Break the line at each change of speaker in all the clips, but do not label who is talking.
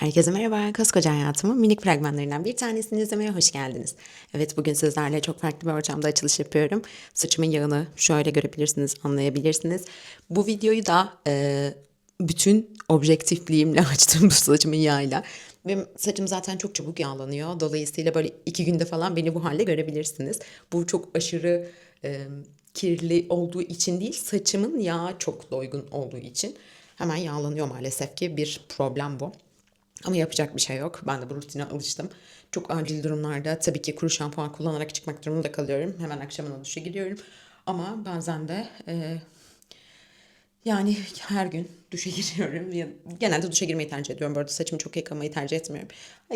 Herkese merhaba, Koskoca Hayatımın minik fragmanlarından bir tanesini izlemeye hoş geldiniz. Evet, bugün sizlerle çok farklı bir ortamda açılış yapıyorum. Saçımın yağını şöyle görebilirsiniz, anlayabilirsiniz. Bu videoyu da e, bütün objektifliğimle açtım bu saçımın yağıyla. Benim saçım zaten çok çabuk yağlanıyor. Dolayısıyla böyle iki günde falan beni bu halde görebilirsiniz. Bu çok aşırı e, kirli olduğu için değil, saçımın yağı çok doygun olduğu için hemen yağlanıyor maalesef ki bir problem bu. Ama yapacak bir şey yok. Ben de bu rutine alıştım. Çok acil durumlarda tabii ki kuru şampuan kullanarak çıkmak durumunda kalıyorum. Hemen akşamına duşa giriyorum. Ama bazen de e, yani her gün duşa giriyorum. Genelde duşa girmeyi tercih ediyorum. Bu arada saçımı çok yıkamayı tercih etmiyorum.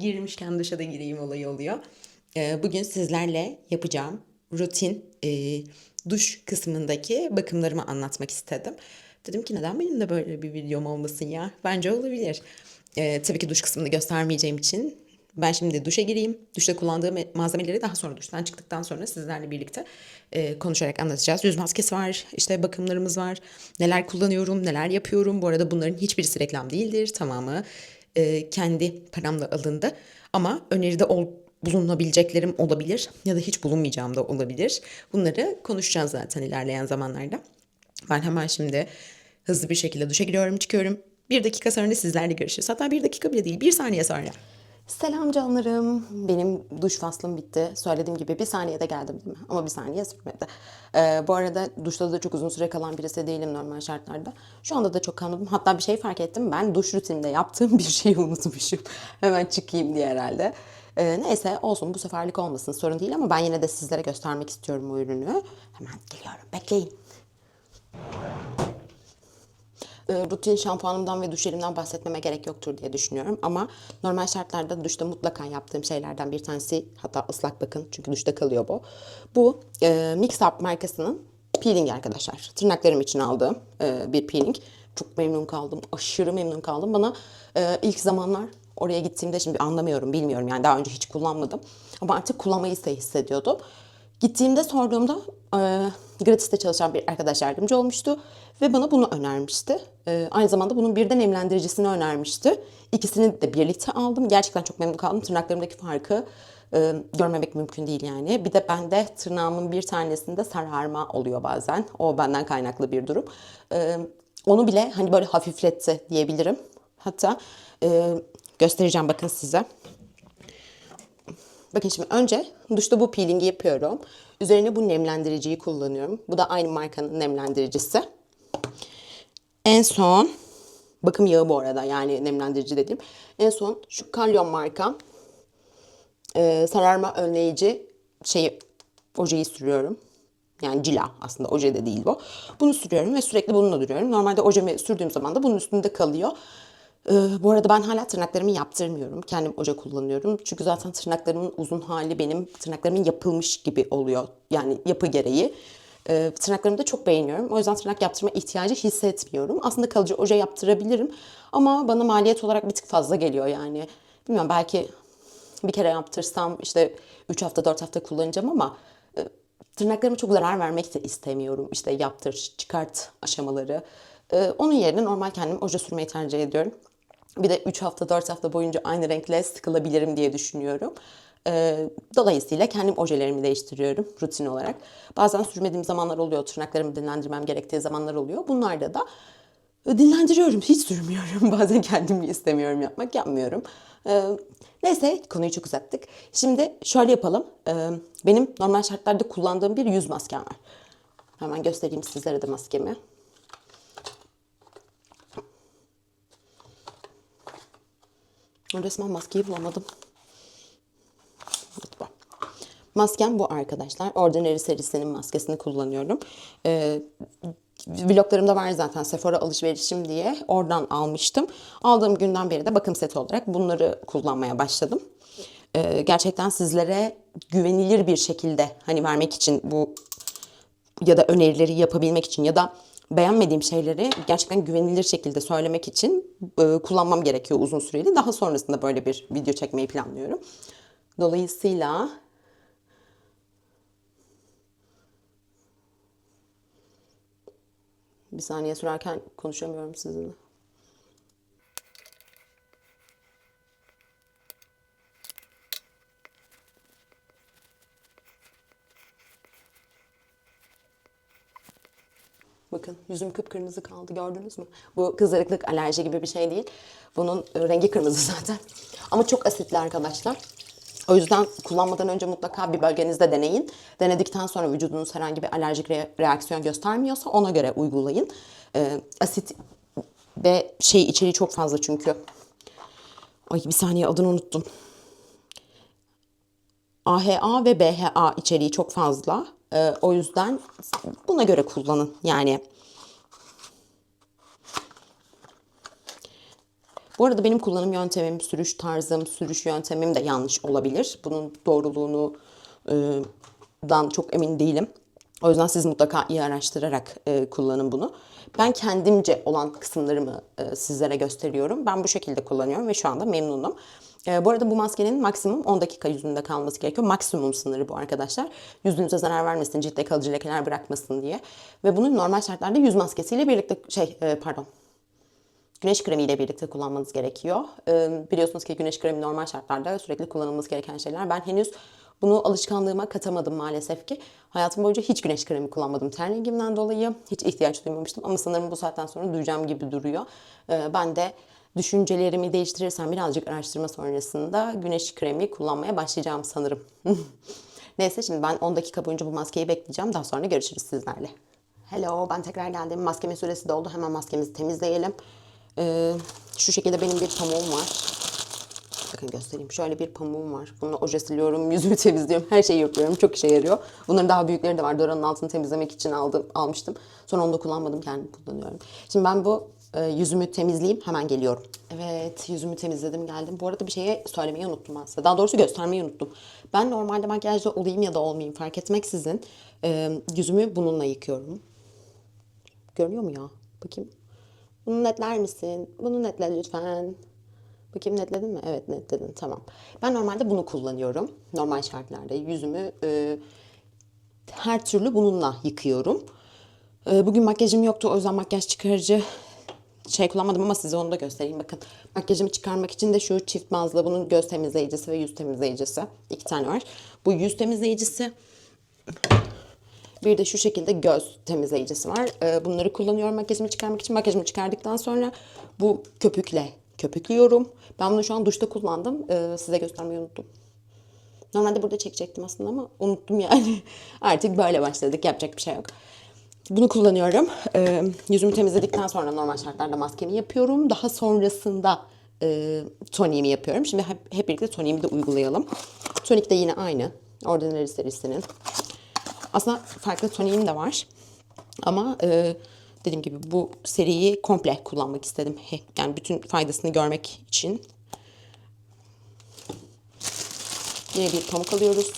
Girmişken duşa da gireyim olayı oluyor. E, bugün sizlerle yapacağım rutin e, duş kısmındaki bakımlarımı anlatmak istedim. Dedim ki neden benim de böyle bir videom olmasın ya? Bence olabilir. E, tabii ki duş kısmını göstermeyeceğim için ben şimdi duşa gireyim. Duşta kullandığım malzemeleri daha sonra duştan çıktıktan sonra sizlerle birlikte e, konuşarak anlatacağız. Yüz maskesi var, işte bakımlarımız var. Neler kullanıyorum, neler yapıyorum. Bu arada bunların hiçbirisi reklam değildir. Tamamı e, kendi paramla alındı. Ama öneride ol, bulunabileceklerim olabilir ya da hiç bulunmayacağım da olabilir. Bunları konuşacağız zaten ilerleyen zamanlarda. Ben hemen şimdi hızlı bir şekilde duşa giriyorum, çıkıyorum. Bir dakika sonra sizlerle görüşürüz. Hatta bir dakika bile değil, bir saniye sonra. Selam canlarım. Benim duş faslım bitti. Söylediğim gibi bir saniyede geldim değil mi? Ama bir saniye sürmedi. Ee, bu arada duşta da çok uzun süre kalan birisi değilim normal şartlarda. Şu anda da çok kalmadım. Hatta bir şey fark ettim. Ben duş rutininde yaptığım bir şeyi unutmuşum. Hemen çıkayım diye herhalde. Ee, neyse olsun bu seferlik olmasın sorun değil ama ben yine de sizlere göstermek istiyorum bu ürünü. Hemen geliyorum bekleyin. E, rutin şampuanımdan ve duş jelimden bahsetmeme gerek yoktur diye düşünüyorum. Ama normal şartlarda duşta mutlaka yaptığım şeylerden bir tanesi hatta ıslak bakın çünkü duşta kalıyor bu. Bu e, Mix Up markasının peeling arkadaşlar. Tırnaklarım için aldığım e, bir peeling. Çok memnun kaldım. Aşırı memnun kaldım. Bana e, ilk zamanlar oraya gittiğimde şimdi anlamıyorum, bilmiyorum yani daha önce hiç kullanmadım. Ama artık kullanmayı ise hissediyordum. Gittiğimde sorduğumda e, gratis'te çalışan bir arkadaş yardımcı olmuştu ve bana bunu önermişti. E, aynı zamanda bunun bir de nemlendiricisini önermişti. İkisini de birlikte aldım. Gerçekten çok memnun kaldım. Tırnaklarımdaki farkı e, görmemek mümkün değil yani. Bir de bende tırnağımın bir tanesinde sararma oluyor bazen. O benden kaynaklı bir durum. E, onu bile hani böyle hafifletti diyebilirim. Hatta e, göstereceğim bakın size. Bakın şimdi önce duşta bu peelingi yapıyorum. Üzerine bu nemlendiriciyi kullanıyorum. Bu da aynı markanın nemlendiricisi. En son bakım yağı bu arada yani nemlendirici dedim. En son şu Kalyon marka e, sararma önleyici şeyi ojeyi sürüyorum. Yani cila aslında oje de değil bu. Bunu sürüyorum ve sürekli bununla duruyorum. Normalde ojemi sürdüğüm zaman da bunun üstünde kalıyor. Ee, bu arada ben hala tırnaklarımı yaptırmıyorum. Kendim oje kullanıyorum. Çünkü zaten tırnaklarımın uzun hali benim tırnaklarımın yapılmış gibi oluyor. Yani yapı gereği. Ee, tırnaklarımı da çok beğeniyorum. O yüzden tırnak yaptırma ihtiyacı hissetmiyorum. Aslında kalıcı oje yaptırabilirim. Ama bana maliyet olarak bir tık fazla geliyor yani. Bilmiyorum belki bir kere yaptırsam işte 3 hafta 4 hafta kullanacağım ama e, tırnaklarıma çok zarar vermek de istemiyorum. İşte yaptır, çıkart aşamaları. E, onun yerine normal kendim oje sürmeyi tercih ediyorum. Bir de 3 hafta 4 hafta boyunca aynı renkle sıkılabilirim diye düşünüyorum. E, dolayısıyla kendim ojelerimi değiştiriyorum rutin olarak. Bazen sürmediğim zamanlar oluyor. Tırnaklarımı dinlendirmem gerektiği zamanlar oluyor. Bunlarda da dinlendiriyorum. Hiç sürmüyorum. Bazen kendimi istemiyorum yapmak. Yapmıyorum. Ee, neyse konuyu çok uzattık. Şimdi şöyle yapalım. Ee, benim normal şartlarda kullandığım bir yüz maskem var. Hemen göstereyim sizlere de maskemi. Resmen maskeyi bulamadım. Evet, bu. Maskem bu arkadaşlar. Ordinary serisinin maskesini kullanıyorum. Ee, vloglarımda var zaten Sephora alışverişim diye. Oradan almıştım. Aldığım günden beri de bakım seti olarak bunları kullanmaya başladım. Ee, gerçekten sizlere güvenilir bir şekilde hani vermek için bu ya da önerileri yapabilmek için ya da beğenmediğim şeyleri gerçekten güvenilir şekilde söylemek için e, kullanmam gerekiyor uzun süreli. Daha sonrasında böyle bir video çekmeyi planlıyorum. Dolayısıyla bir saniye sürerken konuşamıyorum sizinle. Bakın yüzüm kıpkırmızı kaldı gördünüz mü? Bu kızarıklık alerji gibi bir şey değil. Bunun e, rengi kırmızı zaten. Ama çok asitli arkadaşlar. O yüzden kullanmadan önce mutlaka bir bölgenizde deneyin. Denedikten sonra vücudunuz herhangi bir alerjik re- reaksiyon göstermiyorsa ona göre uygulayın. Ee, asit ve şey içeriği çok fazla çünkü. Ay bir saniye adını unuttum. AHA ve BHA içeriği çok fazla. Ee, o yüzden buna göre kullanın. Yani Bu arada benim kullanım yöntemim, sürüş tarzım, sürüş yöntemim de yanlış olabilir. Bunun doğruluğunu e, dan çok emin değilim. O yüzden siz mutlaka iyi araştırarak e, kullanın bunu. Ben kendimce olan kısımlarımı e, sizlere gösteriyorum. Ben bu şekilde kullanıyorum ve şu anda memnunum. E, bu arada bu maskenin maksimum 10 dakika yüzünde kalması gerekiyor. Maksimum sınırı bu arkadaşlar. Yüzünüze zarar vermesin, ciltte kalıcı lekeler bırakmasın diye. Ve bunu normal şartlarda yüz maskesiyle birlikte şey e, pardon güneş kremiyle birlikte kullanmanız gerekiyor. Ee, biliyorsunuz ki güneş kremi normal şartlarda sürekli kullanılması gereken şeyler. Ben henüz bunu alışkanlığıma katamadım maalesef ki. Hayatım boyunca hiç güneş kremi kullanmadım ten rengimden dolayı. Hiç ihtiyaç duymamıştım ama sanırım bu saatten sonra duyacağım gibi duruyor. Ee, ben de düşüncelerimi değiştirirsem birazcık araştırma sonrasında güneş kremi kullanmaya başlayacağım sanırım. Neyse şimdi ben 10 dakika boyunca bu maskeyi bekleyeceğim. Daha sonra görüşürüz sizlerle. Hello ben tekrar geldim. Maskemin süresi doldu. Hemen maskemizi temizleyelim. Ee, şu şekilde benim bir pamuğum var. Bakın göstereyim. Şöyle bir pamuğum var. Bununla oje siliyorum, yüzümü temizliyorum. Her şeyi yapıyorum. Çok işe yarıyor. Bunların daha büyükleri de var. Doranın altını temizlemek için aldım, almıştım. Sonra onu da kullanmadım. Kendim kullanıyorum. Şimdi ben bu e, yüzümü temizleyeyim. Hemen geliyorum. Evet yüzümü temizledim geldim. Bu arada bir şeye söylemeyi unuttum size. Daha doğrusu göstermeyi unuttum. Ben normalde makyajda olayım ya da olmayayım fark etmeksizin e, yüzümü bununla yıkıyorum. Görünüyor mu ya? Bakayım. Bunu netler misin? Bunu netle lütfen. Bakayım netledin mi? Evet netledin. Tamam. Ben normalde bunu kullanıyorum. Normal şartlarda yüzümü e, her türlü bununla yıkıyorum. E, bugün makyajım yoktu. O yüzden makyaj çıkarıcı şey kullanmadım ama size onu da göstereyim. Bakın makyajımı çıkarmak için de şu çift bazlı bunun göz temizleyicisi ve yüz temizleyicisi. iki tane var. Bu yüz temizleyicisi bir de şu şekilde göz temizleyicisi var. Ee, bunları kullanıyorum makyajımı çıkarmak için. Makyajımı çıkardıktan sonra bu köpükle köpüklüyorum. Ben bunu şu an duşta kullandım. Ee, size göstermeyi unuttum. Normalde burada çekecektim aslında ama unuttum yani. Artık böyle başladık. Yapacak bir şey yok. Bunu kullanıyorum. Ee, yüzümü temizledikten sonra normal şartlarda maskemi yapıyorum. Daha sonrasında e, toniğimi yapıyorum. Şimdi hep, hep birlikte toniğimi de uygulayalım. Tonik de yine aynı. Ordinary serisinin. Aslında farklı toniğim de var. Ama e, dediğim gibi bu seriyi komple kullanmak istedim. Yani bütün faydasını görmek için. Yine bir pamuk alıyoruz.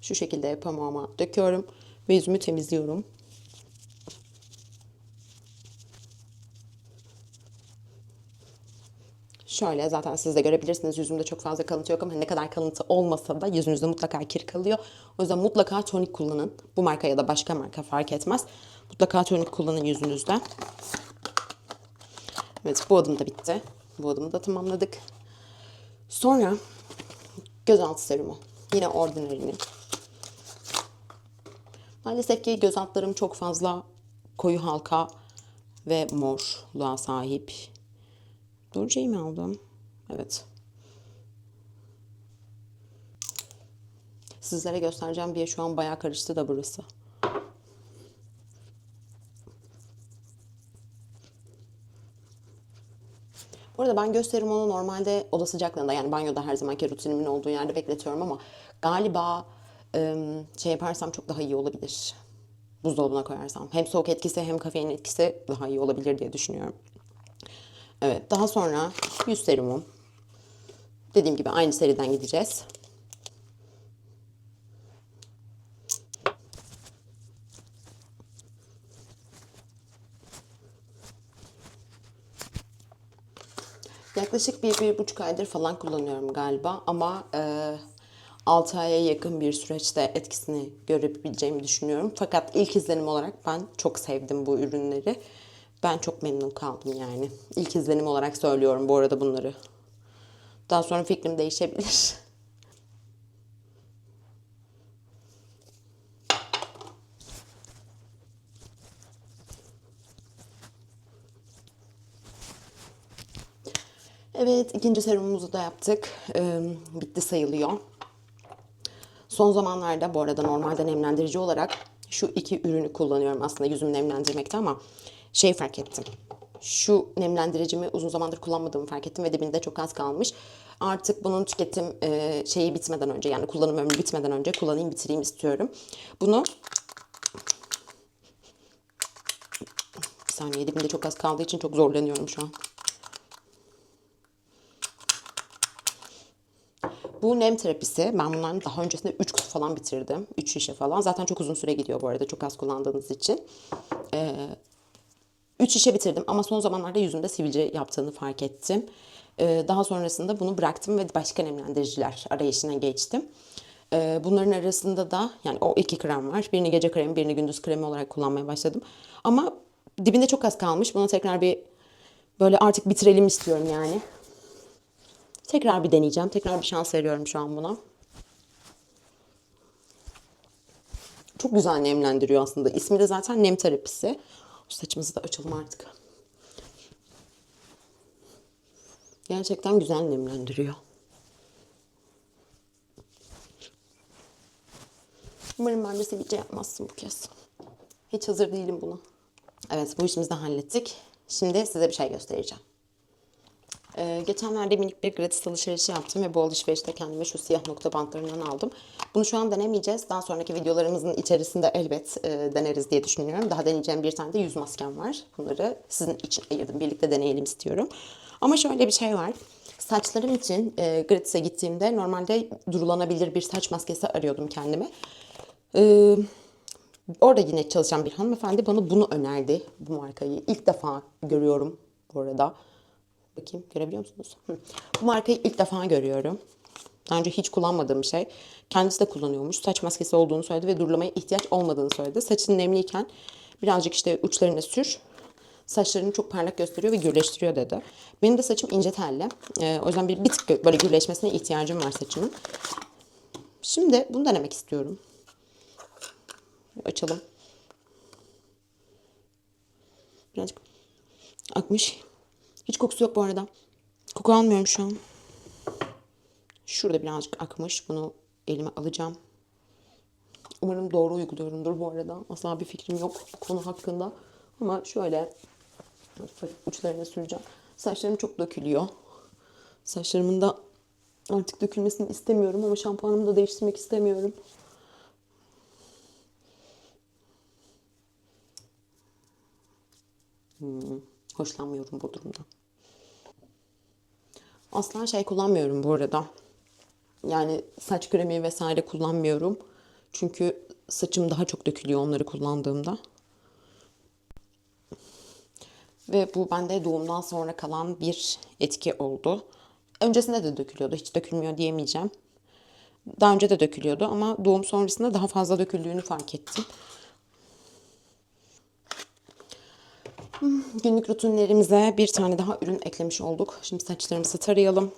Şu şekilde pamuğuma döküyorum ve yüzümü temizliyorum. Şöyle zaten siz de görebilirsiniz yüzümde çok fazla kalıntı yok ama ne kadar kalıntı olmasa da yüzünüzde mutlaka kir kalıyor. O yüzden mutlaka tonik kullanın. Bu marka ya da başka marka fark etmez. Mutlaka tonik kullanın yüzünüzde. Evet bu adım da bitti. Bu adımı da tamamladık. Sonra gözaltı serumu. Yine Ordinary'nin. Maalesef ki göz altlarım çok fazla koyu halka ve morluğa sahip. Doğru şey mi aldım? Evet. Sizlere göstereceğim diye şu an bayağı karıştı da burası. Bu arada ben göz serumunu normalde oda sıcaklığında yani banyoda her zamanki rutinimin olduğu yerde bekletiyorum ama galiba şey yaparsam çok daha iyi olabilir. Buzdolabına koyarsam. Hem soğuk etkisi hem kafein etkisi daha iyi olabilir diye düşünüyorum. Evet daha sonra yüz serumum. Dediğim gibi aynı seriden gideceğiz. Yaklaşık bir, bir buçuk aydır falan kullanıyorum galiba ama e, 6 aya yakın bir süreçte etkisini görebileceğimi düşünüyorum. Fakat ilk izlenim olarak ben çok sevdim bu ürünleri. Ben çok memnun kaldım yani. İlk izlenim olarak söylüyorum bu arada bunları. Daha sonra fikrim değişebilir. Evet ikinci serumumuzu da yaptık. Ee, bitti sayılıyor. Son zamanlarda bu arada normalde nemlendirici olarak şu iki ürünü kullanıyorum aslında yüzümü nemlendirmekte ama şey fark ettim. Şu nemlendiricimi uzun zamandır kullanmadığımı fark ettim ve dibinde çok az kalmış. Artık bunun tüketim e, şeyi bitmeden önce yani kullanım ömrü bitmeden önce kullanayım bitireyim istiyorum. Bunu bir saniye dibinde çok az kaldığı için çok zorlanıyorum şu an. Bu nem terapisi ben bunların daha öncesinde 3 kutu falan bitirdim. 3 şişe falan. Zaten çok uzun süre gidiyor bu arada çok az kullandığınız için. 3 şişe bitirdim ama son zamanlarda yüzümde sivilce yaptığını fark ettim. Ee, daha sonrasında bunu bıraktım ve başka nemlendiriciler arayışına geçtim. Ee, bunların arasında da yani o iki krem var. Birini gece kremi, birini gündüz kremi olarak kullanmaya başladım. Ama dibinde çok az kalmış. Bunu tekrar bir böyle artık bitirelim istiyorum yani. Tekrar bir deneyeceğim. Tekrar bir şans veriyorum şu an buna. Çok güzel nemlendiriyor aslında. İsmi de zaten nem terapisi. Saçımızı da açalım artık. Gerçekten güzel nemlendiriyor. Umarım ben de sivilce yapmazsın bu kez. Hiç hazır değilim buna. Evet bu işimizi de hallettik. Şimdi size bir şey göstereceğim. Ee, geçenlerde minik bir gratis alışverişi yaptım ve bu alışverişte kendime şu siyah nokta bantlarından aldım. Bunu şu an denemeyeceğiz. Daha sonraki videolarımızın içerisinde elbet e, deneriz diye düşünüyorum. Daha deneyeceğim bir tane de yüz maskem var. Bunları sizin için ayırdım. Birlikte deneyelim istiyorum. Ama şöyle bir şey var. Saçlarım için e, gratis'e gittiğimde normalde durulanabilir bir saç maskesi arıyordum kendime. Ee, orada yine çalışan bir hanımefendi bana bunu önerdi. Bu markayı. İlk defa görüyorum bu arada. Bakayım görebiliyor musunuz? Bu markayı ilk defa görüyorum. Daha önce hiç kullanmadığım şey. Kendisi de kullanıyormuş. Saç maskesi olduğunu söyledi ve durulamaya ihtiyaç olmadığını söyledi. Saçın nemliyken birazcık işte uçlarına sür. Saçlarını çok parlak gösteriyor ve gürleştiriyor dedi. Benim de saçım ince telli. Ee, o yüzden bir, bir tık böyle gürleşmesine ihtiyacım var saçımın. Şimdi bunu denemek istiyorum. Açalım. Birazcık akmış. Hiç kokusu yok bu arada. Koku almıyorum şu an. Şurada birazcık akmış. Bunu elime alacağım. Umarım doğru uyguluyorumdur bu arada. Asla bir fikrim yok bu konu hakkında. Ama şöyle uçlarına süreceğim. Saçlarım çok dökülüyor. Saçlarımın da artık dökülmesini istemiyorum ama şampuanımı da değiştirmek istemiyorum. Hmm, hoşlanmıyorum bu durumdan. Asla şey kullanmıyorum bu arada. Yani saç kremi vesaire kullanmıyorum. Çünkü saçım daha çok dökülüyor onları kullandığımda. Ve bu bende doğumdan sonra kalan bir etki oldu. Öncesinde de dökülüyordu. Hiç dökülmüyor diyemeyeceğim. Daha önce de dökülüyordu ama doğum sonrasında daha fazla döküldüğünü fark ettim. Günlük rutinlerimize bir tane daha ürün eklemiş olduk. Şimdi saçlarımızı tarayalım.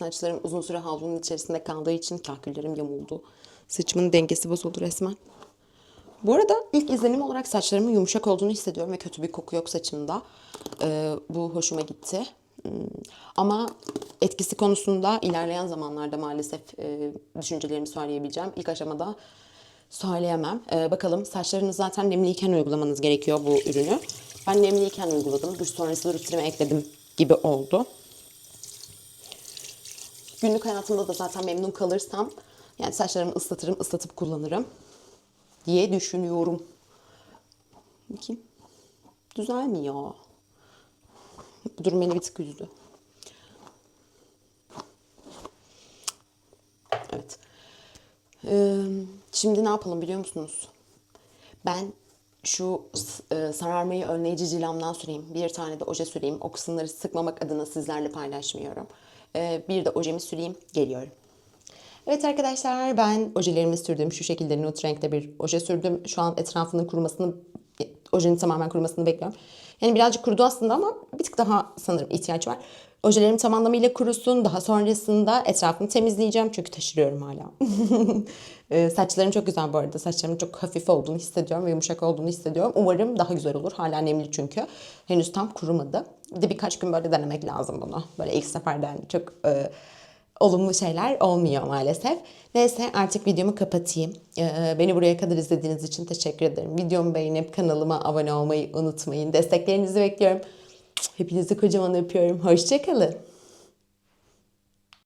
Saçlarım uzun süre havlunun içerisinde kaldığı için kahküllerim yamuldu. Saçımın dengesi bozuldu resmen. Bu arada ilk izlenim olarak saçlarımın yumuşak olduğunu hissediyorum ve kötü bir koku yok saçımda. Ee, bu hoşuma gitti. Hmm, Ama etkisi konusunda ilerleyen zamanlarda maalesef e, düşüncelerimi söyleyebileceğim. İlk aşamada söyleyemem. Ee, bakalım saçlarınız zaten nemliyken uygulamanız gerekiyor bu ürünü. Ben nemliyken uyguladım. Duş sonrası rutinime ekledim gibi oldu günlük hayatımda da zaten memnun kalırsam yani saçlarımı ıslatırım, ıslatıp kullanırım diye düşünüyorum. Bakayım. Güzel mi ya? Bu durum beni bir tık üzdü. Evet. Ee, şimdi ne yapalım biliyor musunuz? Ben şu e, sararmayı önleyici cilamdan süreyim. Bir tane de oje süreyim. O kısımları sıkmamak adına sizlerle paylaşmıyorum. Ee, bir de ojemi süreyim. Geliyorum. Evet arkadaşlar ben ojelerimi sürdüm. Şu şekilde nude renkte bir oje sürdüm. Şu an etrafının kurumasını, ojenin tamamen kurumasını bekliyorum. Yani birazcık kurudu aslında ama bir tık daha sanırım ihtiyaç var. Ojelerim tam anlamıyla kurusun. Daha sonrasında etrafını temizleyeceğim. Çünkü taşırıyorum hala. Ee, saçlarım çok güzel bu arada. Saçlarımın çok hafif olduğunu hissediyorum ve yumuşak olduğunu hissediyorum. Umarım daha güzel olur. Hala nemli çünkü. Henüz tam kurumadı. Bir de birkaç gün böyle denemek lazım bunu. Böyle ilk seferden çok e, olumlu şeyler olmuyor maalesef. Neyse artık videomu kapatayım. Ee, beni buraya kadar izlediğiniz için teşekkür ederim. Videomu beğenip kanalıma abone olmayı unutmayın. Desteklerinizi bekliyorum. Hepinizi kocaman öpüyorum. Hoşçakalın.